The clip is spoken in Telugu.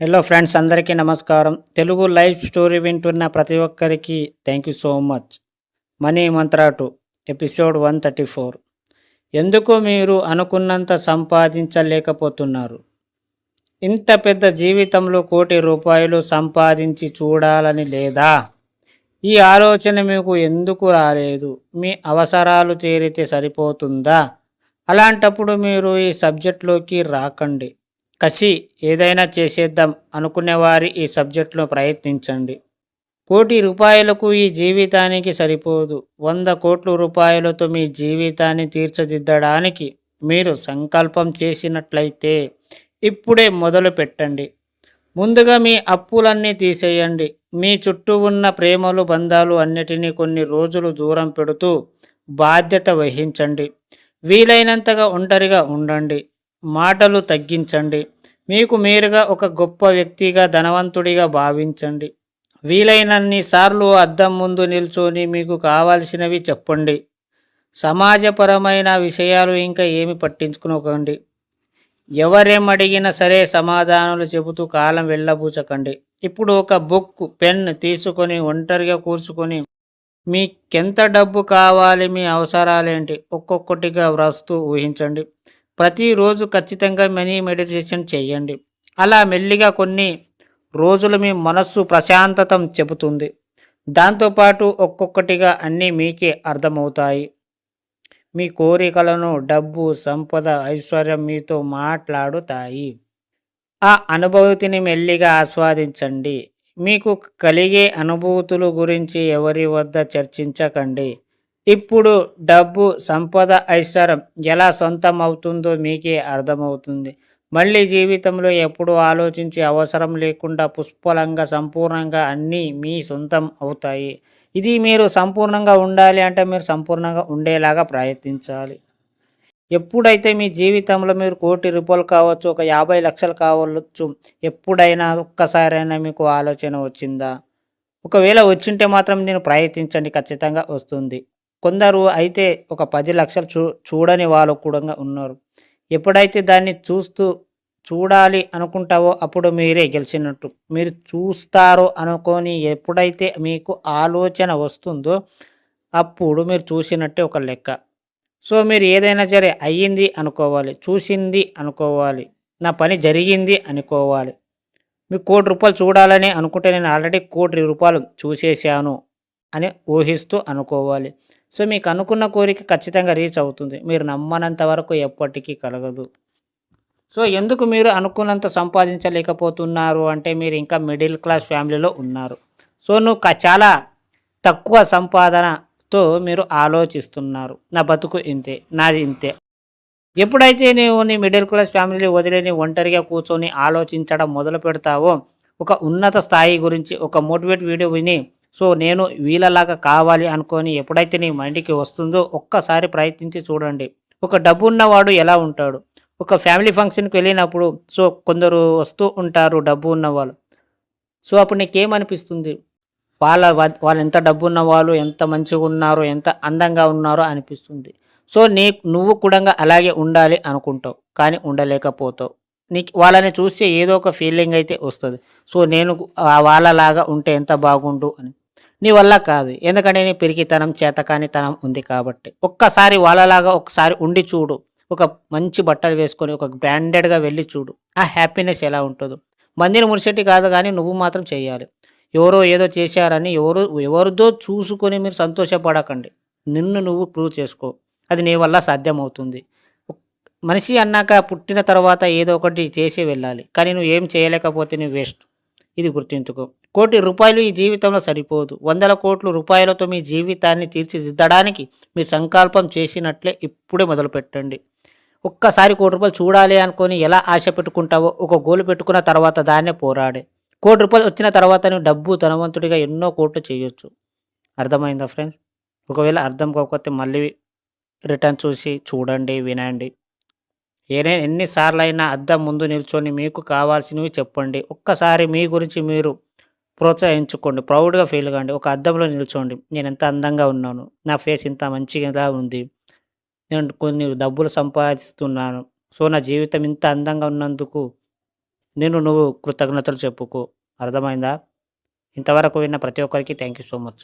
హలో ఫ్రెండ్స్ అందరికీ నమస్కారం. తెలుగు లైఫ్ స్టోరీ వింటున్న ప్రతి ఒక్కరికి thank you so much money mantra to episode one thirty four. ఎందుకు మీరు అనుకున్నంత సంపాదించలేకపోతున్నారు? ఇంత పెద్ద జీవితంలో కోటి రూపాయలు సంపాదించి చూడాలని లేదా? ఈ ఆలోచన మీకు ఎందుకు రాలేదు? మీ అవసరాలు తీరితే సరిపోతుందా? అలాంటప్పుడు మీరు ఈ సబ్జెక్ట్లోకి రాకండి. కసి ఏదైనా చేసేద్దాం అనుకునేవారి ఈ సబ్జెక్టులో ప్రయత్నించండి. కోటి రూపాయలకు ఈ జీవితానికి సరిపోదు. వంద కోట్ల రూపాయలతో మీ జీవితాన్ని తీర్చిదిద్దడానికి మీరు సంకల్పం చేసినట్లయితే ఇప్పుడే మొదలు పెట్టండి. ముందుగా మీ అప్పులన్నీ తీసేయండి. మీ చుట్టూ ఉన్న ప్రేమలు బంధాలు అన్నిటినీ కొన్ని రోజులు దూరం పెడుతూ బాధ్యత వహించండి. వీలైనంతగా ఒంటరిగా ఉండండి. మాటలు తగ్గించండి. మీకు మీరుగా ఒక గొప్ప వ్యక్తిగా ధనవంతుడిగా భావించండి. వీలైనన్ని సార్లు అద్దం ముందు నిల్చొని మీకు కావాల్సినవి చెప్పండి. సమాజపరమైన విషయాలు ఇంకా ఏమి పట్టించుకునకండి ఎవరేమడిగినా సరే సమాధానాలు చెబుతూ కాలం వెళ్ళబూచకండి. ఇప్పుడు ఒక బుక్ పెన్ తీసుకొని ఒంటరిగా కూర్చుకొని మీకెంత డబ్బు కావాలి మీ అవసరాలేంటి ఒక్కొక్కటిగా వ్రాస్తూ ఊహించండి. ప్రతిరోజు ఖచ్చితంగా మనీ మెడిటేషన్ చేయండి. అలా మెల్లిగా కొన్ని రోజులు మీ మనస్సు ప్రశాంతతం చెబుతుంది. దాంతోపాటు ఒక్కొక్కటిగా అన్నీ మీకే అర్థమవుతాయి. మీ కోరికలను డబ్బు సంపద ఐశ్వర్యం మీతో మాట్లాడుతాయి. ఆ అనుభూతిని మెల్లిగా ఆస్వాదించండి. మీకు కలిగే అనుభూతుల గురించి ఎవరి వద్ద చర్చించకండి. ఇప్పుడు డబ్బు సంపద ఐశ్వర్యం ఎలా సొంతం అవుతుందో మీకే అర్థమవుతుంది. మళ్ళీ జీవితంలో ఎప్పుడు ఆలోచించి అవసరం లేకుండా పుష్పలంగా సంపూర్ణంగా అన్నీ మీ సొంతం అవుతాయి. ఇది మీరు సంపూర్ణంగా ఉండాలి అంటే మీరు సంపూర్ణంగా ఉండేలాగా ప్రయత్నించాలి. ఎప్పుడైతే మీ జీవితంలో మీరు కోటి రూపాయలు కావచ్చు ఒక యాభై లక్షలు కావచ్చు ఎప్పుడైనా ఒక్కసారైనా మీకు ఆలోచన వచ్చిందా? ఒకవేళ వచ్చింటే మాత్రం నేను ప్రయత్నించండి ఖచ్చితంగా వస్తుంది. కొందరు అయితే ఒక పది లక్షలు చూ చూడని వాళ్ళు కూడా ఉన్నారు. ఎప్పుడైతే దాన్ని చూస్తూ చూడాలి అనుకుంటావో అప్పుడు మీరే గెలిచినట్టు. మీరు చూస్తారో అనుకొని ఎప్పుడైతే మీకు ఆలోచన వస్తుందో అప్పుడు మీరు చూసినట్టే ఒక లెక్క. సో మీరు ఏదైనా సరే అయ్యింది అనుకోవాలి చూసింది అనుకోవాలి నా పని జరిగింది అనుకోవాలి. మీకు కోటి రూపాయలు చూడాలని అనుకుంటే నేను ఆల్రెడీ కోటి రూపాయలు చూసేసాను అని ఊహిస్తూ అనుకోవాలి. సో మీకు అనుకున్న కోరిక ఖచ్చితంగా రీచ్ అవుతుంది. మీరు నమ్మనంత వరకు ఎప్పటికీ కలగదు. సో ఎందుకు మీరు అనుకున్నంత సంపాదించలేకపోతున్నారు అంటే మీరు ఇంకా మిడిల్ క్లాస్ ఫ్యామిలీలో ఉన్నారు. సో నువ్వు చాలా తక్కువ సంపాదనతో మీరు ఆలోచిస్తున్నారు. నా బతుకు ఇంతే నాది ఇంతే. ఎప్పుడైతే నీవు నీ మిడిల్ క్లాస్ ఫ్యామిలీ వదిలేని ఒంటరిగా కూర్చొని ఆలోచించడం మొదలు పెడతావో ఒక ఉన్నత స్థాయి గురించి ఒక మోటివేట్ వీడియో విని సో నేను వీళ్ళలాగా కావాలి అనుకొని ఎప్పుడైతే నీ మైండ్కి వస్తుందో ఒక్కసారి ప్రయత్నించి చూడండి. ఒక డబ్బు ఉన్నవాడు ఎలా ఉంటాడు? ఒక ఫ్యామిలీ ఫంక్షన్కి వెళ్ళినప్పుడు సో కొందరు వస్తూ ఉంటారు డబ్బు ఉన్నవాళ్ళు. సో అప్పుడు నీకేమనిపిస్తుంది? వాళ్ళ వాళ్ళు ఎంత డబ్బు ఉన్నవాళ్ళు ఎంత మంచిగా ఉన్నారో ఎంత అందంగా ఉన్నారో అనిపిస్తుంది. సో నీ నువ్వు కూడా అలాగే ఉండాలి అనుకుంటావు కానీ ఉండలేకపోతావు. నీకు వాళ్ళని చూస్తే ఏదో ఒక ఫీలింగ్ అయితే వస్తుంది. సో నేను వాళ్ళలాగా ఉంటే ఎంత బాగుండు అని. నీ వల్ల కాదు. ఎందుకంటే నీ పిరికితనం చేతకానితనం ఉంది కాబట్టి. ఒక్కసారి వాళ్ళలాగా ఒకసారి ఉండి చూడు. ఒక మంచి బట్టలు వేసుకొని ఒక బ్రాండెడ్గా వెళ్ళి చూడు. ఆ హ్యాపీనెస్ ఎలా ఉంటుందో. మందిని మురిసేటి కాదు కానీ నువ్వు మాత్రం చేయాలి. ఎవరో ఏదో చేశారని ఎవరు ఎవరిదో చూసుకొని మీరు సంతోషపడకండి. నిన్ను నువ్వు ప్రూవ్ చేసుకో. అది నీ వల్ల సాధ్యమవుతుంది. మనిషి అన్నాక పుట్టిన తర్వాత ఏదో ఒకటి చేసి వెళ్ళాలి. కానీ నువ్వు ఏం చేయలేకపోతే నువ్వు వేస్ట్. ఇది గుర్తించుకో. కోటి రూపాయలు ఈ జీవితంలో సరిపోదు. వందల కోట్ల రూపాయలతో మీ జీవితాన్ని తీర్చిదిద్దడానికి మీ సంకల్పం చేసినట్లే ఇప్పుడే మొదలుపెట్టండి. ఒక్కసారి కోటి రూపాయలు చూడాలి అనుకొని ఎలా ఆశ పెట్టుకుంటావో ఒక గోలు పెట్టుకున్న తర్వాత దాన్నే పోరాడే. కోటి రూపాయలు వచ్చిన తర్వాత నువ్వు డబ్బు ధనవంతుడిగా ఎన్నో కోట్లు చేయొచ్చు. అర్థమైందా ఫ్రెండ్స్? ఒకవేళ అర్థం కాకపోతే మళ్ళీ రిటర్న్ చూసి చూడండి వినండి. ఏనే ఎన్నిసార్లు అయినా అద్దం ముందు నిల్చొని మీకు కావాల్సినవి చెప్పండి. ఒక్కసారి మీ గురించి మీరు ప్రోత్సహించుకోండి ప్రౌడ్గా ఫీల్ కాండి ఒక అద్దంలో నిల్చోండి. నేను ఎంత అందంగా ఉన్నాను నా ఫేస్ ఇంత మంచిగా ఉంది నేను కొన్ని డబ్బులు సంపాదిస్తున్నాను సో నా జీవితం ఇంత అందంగా ఉన్నందుకు నేను నువ్వు కృతజ్ఞతలు చెప్పుకో. అర్థమైందా? ఇంతవరకు విన్న ప్రతి ఒక్కరికి థ్యాంక్ యూ సో మచ్.